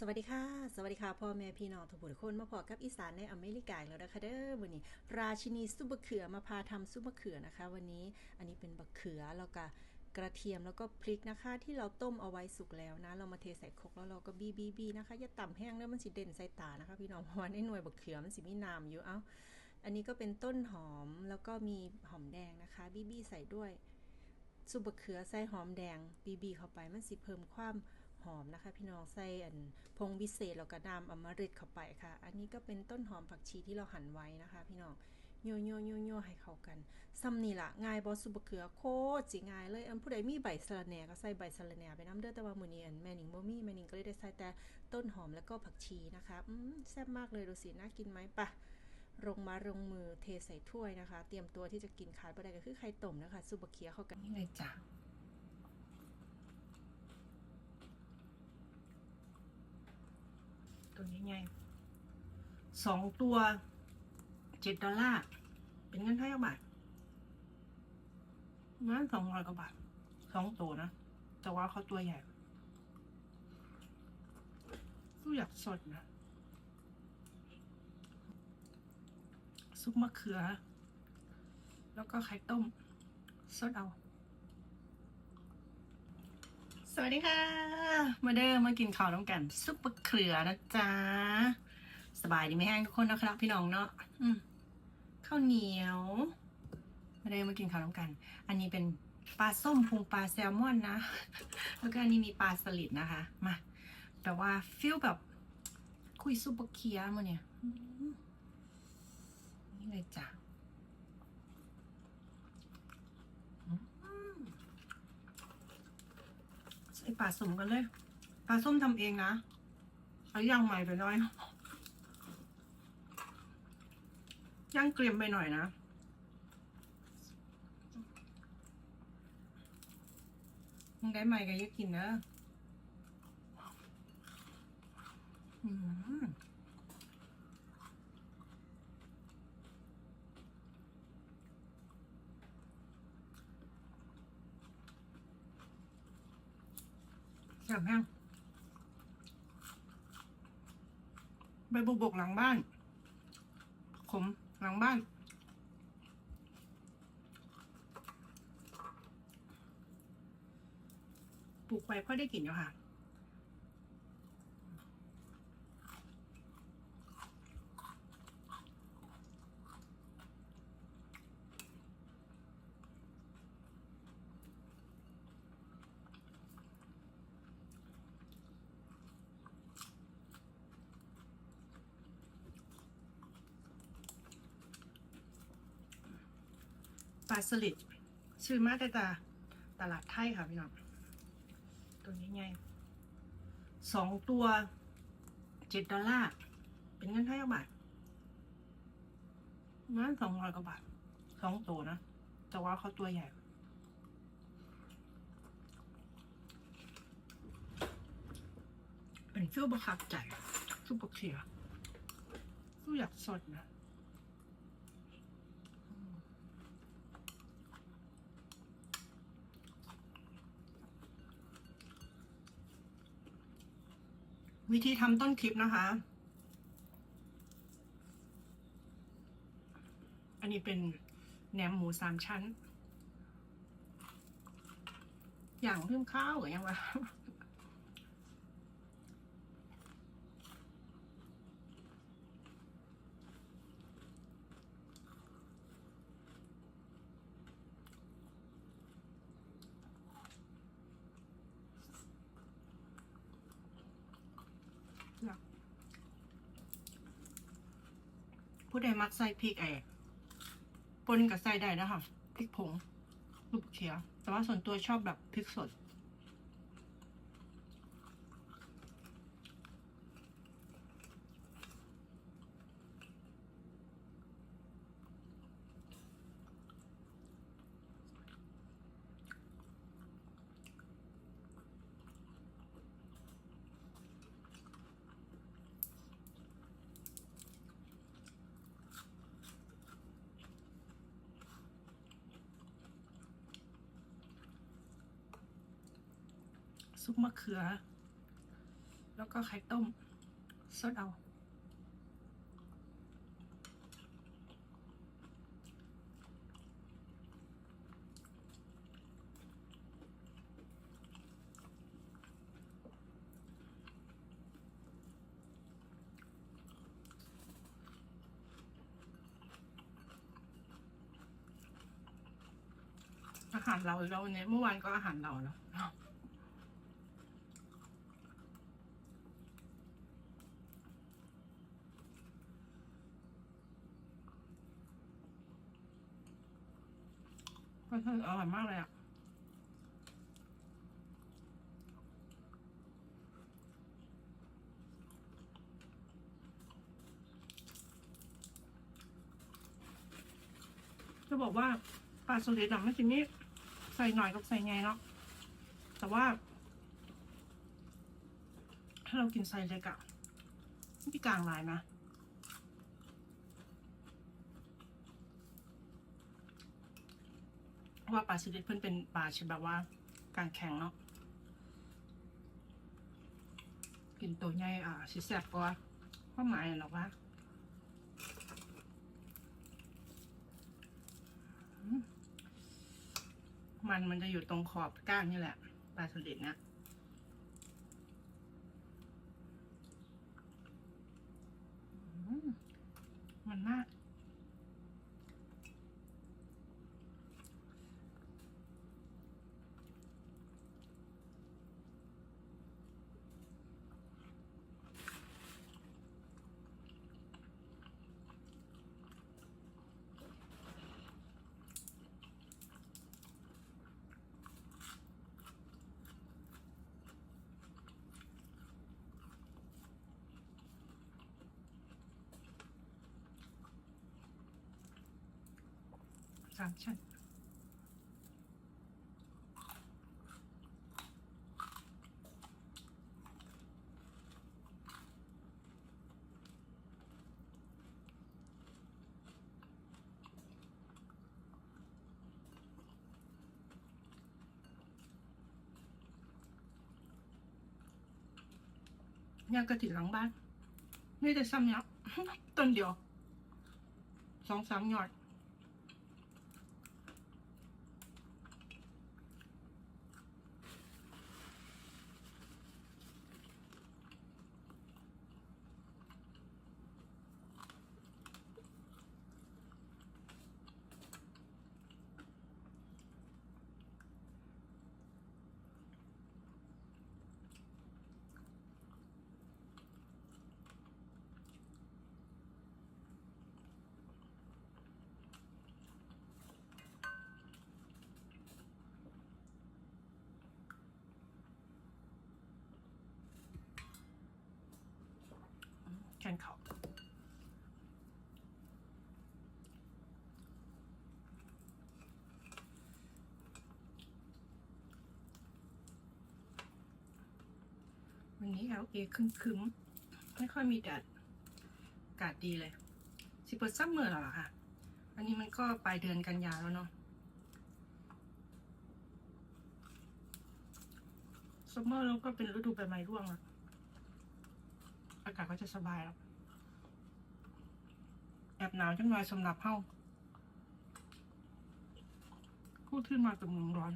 สวัสดีค่ะ สวัสดีค่ะ พ่อแม่พี่น้องทุกคนมาพอกับอีสานในอเมริกาแล้วนะคะเด้อวันนี้ ราชินีซุปมะเขือมาพาทำซุปมะเขือนะคะ วันนี้อันนี้เป็นบะเขือแล้วก็กระเทียมแล้วก็พริกนะคะ ที่เราต้มเอาไว้สุกแล้วนะ เรามาเทใส่ครกแล้วเราก็บีบีบีนะคะอย่าต่ำแห้งแล้วมันสิเด่นใส่ตานะคะ พี่น้องเพราะว่าในหน่วยบะเขือมันสิมีน้ำอยู่เอ้าอันนี้ก็เป็นต้นหอมแล้วก็มีหอมแดงนะคะบีบีใส่ด้วยซุปบะเขือใส่หอมแดงบีบีเข้าไปมันสิเพิ่มความ หอมนะคะ พี่น้องใส่อันพงวิเศษแล้วก็น้ำอมฤตเข้าไปค่ะ อันนี้ก็เป็นต้นหอมผักชีที่เราหั่นไว้นะคะ พี่น้องโยโยโยโยให้เข้ากันซ้ำนี่ละง่ายบอซุบเขือโคตรสิง่ายเลย อันผู้ใดมีใบสะระแหน่ก็ใส่ใบสะระแหน่ไปน้ำเด้อแต่ว่ามือนี้อันแม่นิงบ่มีแม่นิงก็เลยได้ใส่แต่ต้นหอมแล้วก็ผักชีนะคะอืมแซ่บมากเลยดูสิน่ากินไหมปะลงมาลงมือเทใส่ถ้วยนะคะ เตรียมตัวที่จะกินขาดบ่ได้ก็คือไข่ต้มนะคะซุปบเขียเข้ากันนี่เลยจ้ะ ตัวนี้ไงสองตัวเจ็ดดอลลาร์ เป็นเงินไทยเท่บาทประมันสองร้อยกว่าบาทสองตัวนะ แต่ว่าเขาตัวใหญ่สู้อยากสดนะซุปมะเขือ แล้วก็ไข่ต้ม สดเอา สวัสดีค่ะ มาเด้อมากินข้าวน้ำกันซุปมะเขือนะจ๊ะ สบายดีไหมแห้งทุกคนนะครับ พี่น้องเนาะข้าวเหนียว มาเด้อมากินข้าวน้ำกัน อันนี้เป็นปลาส้มพุงปลาแซลมอนนะ แล้วก็อันนี้มีปลาสลิดนะคะ มาแบบว่าฟิลแบบคุยซุปมะเขือมาเนี่ยนี่เลยจ้ะ ใส่ปลาส้มกันเลยปลาส้มทำเองนะเอาย่างใหม่ไปหน่อยย่างเกรียมไปหน่อยนะมึงได้ใหม่กันยักกินนะอืม บแห้งใบบุบกหลังบ้าน ขมหลังบ้าน ปลูกไปเพราะได้กลิ่นอยู่ค่ะ ปลาสลิดซื้อมาแต่ตาตลาดไทยค่ะพี่น้องตัวนี้ไงสองตัวเจ็ดดอลลาร์เป็นเงินไทยเท่าบาทประมันสองร้อยกว่าบาทสองตัวนะ แต่ว่าเขาตัวใหญ่เป็นฟิวบะคับใจฟิวบะเขียฟิวอยากสดนะ วิธีทำต้นคลิปนะคะ อันนี้เป็นแหนมหมูสามชั้น อย่างเพิ่มข้าวหรือยังวะ ผู้ใดมักใส่พริกแอกปนกับใส่ได้นะคะพริกผงลูกเขียวแต่ว่าส่วนตัวชอบแบบพริกสด ซุปมะเขือ แล้วก็ไข่ต้มสดเอาอาหารเราอีกแล้ววันนี้เมื่อวานก็อาหารเราแล้ว นคืออร่อยมากเลยอะจะบอกว่าปลาสลิดอะมันจะมีใส่หน่อยกับใส่ไงเนาะแต่ว่า ถ้าเรากินไซส์เล็กอะที่กลางลายนะ เพราะว่าปลาสลิดเพิ่อนเป็นปลาชนิดแบบว่า กลางแข็งเนาะกินตัวใหญ่อะสิแซ่บกว่าความหมายหรอว่ามันมันจะอยู่ตรงขอบก้านนี่แหละปลาสลิดเนี่ยมันมาก สามชั้นยางกระถิ่นหลังบ้านไม่ได้ซ้ำเนี้ยต้นเดียวสองสามหยอด แขนเขา วันนี้ LA ครึ้มคึ้มๆไม่ค่อยมีแดดอากาศดีเลยสิเปิดซัมเมอร์หรอคะอันนี้มันก็ปลายเดือนกันยาแล้วเนาะซัมเมอร์แล้วก็เป็นฤดูใบไม้ร่วงอะอากาศก็จะสบายแล้วแอบหนาวจังเลยสำหรับเฮ้าพูดขึ้นมากับเมืองร้อน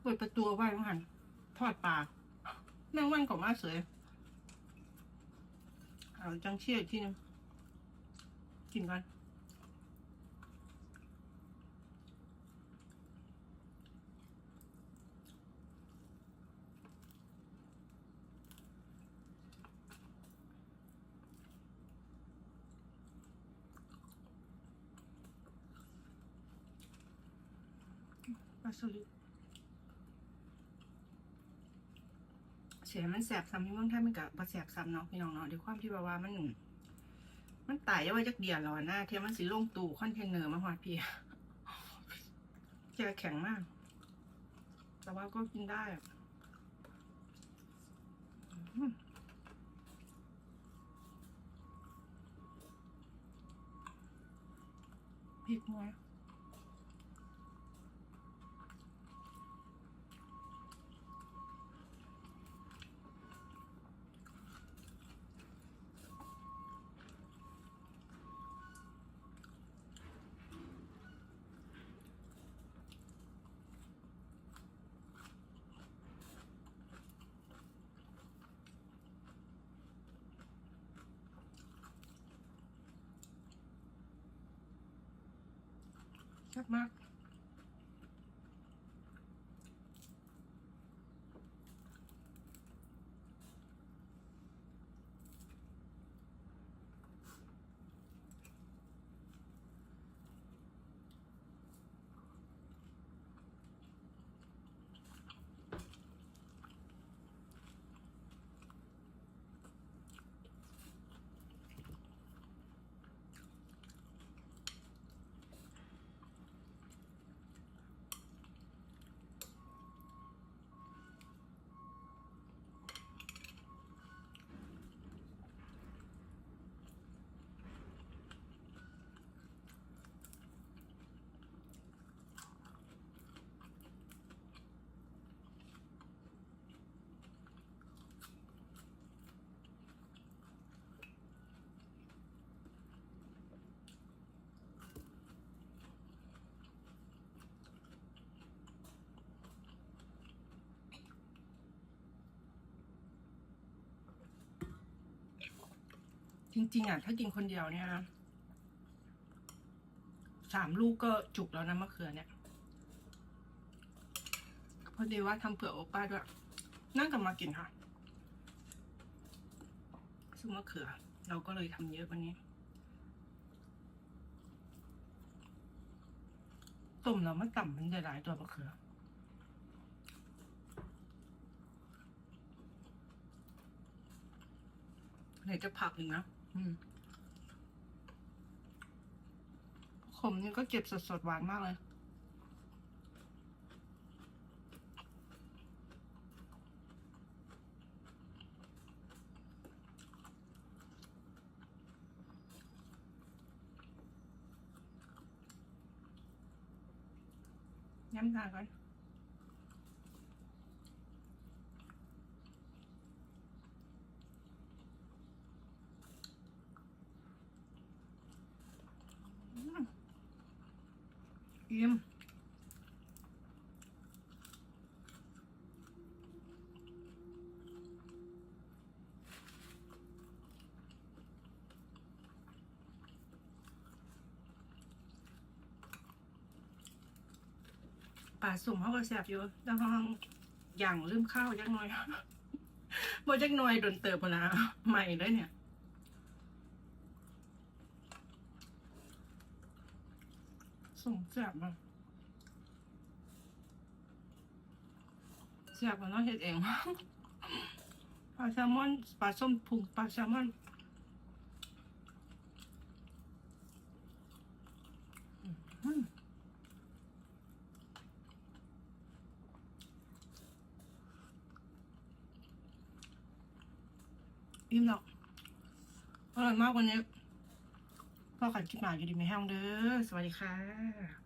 เปิดประตูไว้มั้งหันทอดปลาแมงวันก็มาเสยเอาจังเชี่ยที่นึงกินกัน ปลาสลิดเสียมันแสบซ้ำที่เมืองไทยมันกับปลาแสบซ้ำเนาะพี่น้องเนาะด้วยความที่แบบว่ามันมันตายเอาไว้จักเดียนแล้อหน้าเทียมันสิลงตู้คอนเทนเนอร์มาหอดพี่แกแข็งมาก แต่ว่าก็กินได้พริกน้อย มาก จริง ๆอะถ้ากินคนเดียวเนี่ยนะสามลูกก็จุกแล้วนะมะเขือเนี่ยพอดีว่าทำเผื่อโอป้าด้วย นั่งกับมากินค่ะ ซึ่งมะเขือ เราก็เลยทำเยอะวันนี้ ต้มแล้วมันต่ำมันจะหลายตัวมะเขือ ไหนจะผักอีกนะ ขมนี่ก็เก็บสดๆหวานมากเลยย้ำทานก่อนอืมอิ่ม ป่าสุ่มเขาก็แสบอยู่แล้วห้องอย่างลืมข้าวจักหน่อยบ่จักหน่อยโดนเติบนะใหม่เลยเนี่ยส่งแสบมาแสบกว่าน้องเฮ็ดเองปลาแซลมอนปลาส้มพุงปลาแซลมอนอืม อิ่มหรอกอร่อยมากวันนี้พ่อขันคิดหมาอยู่ดีไม่แห้งเด้อ สวัสดีค่ะ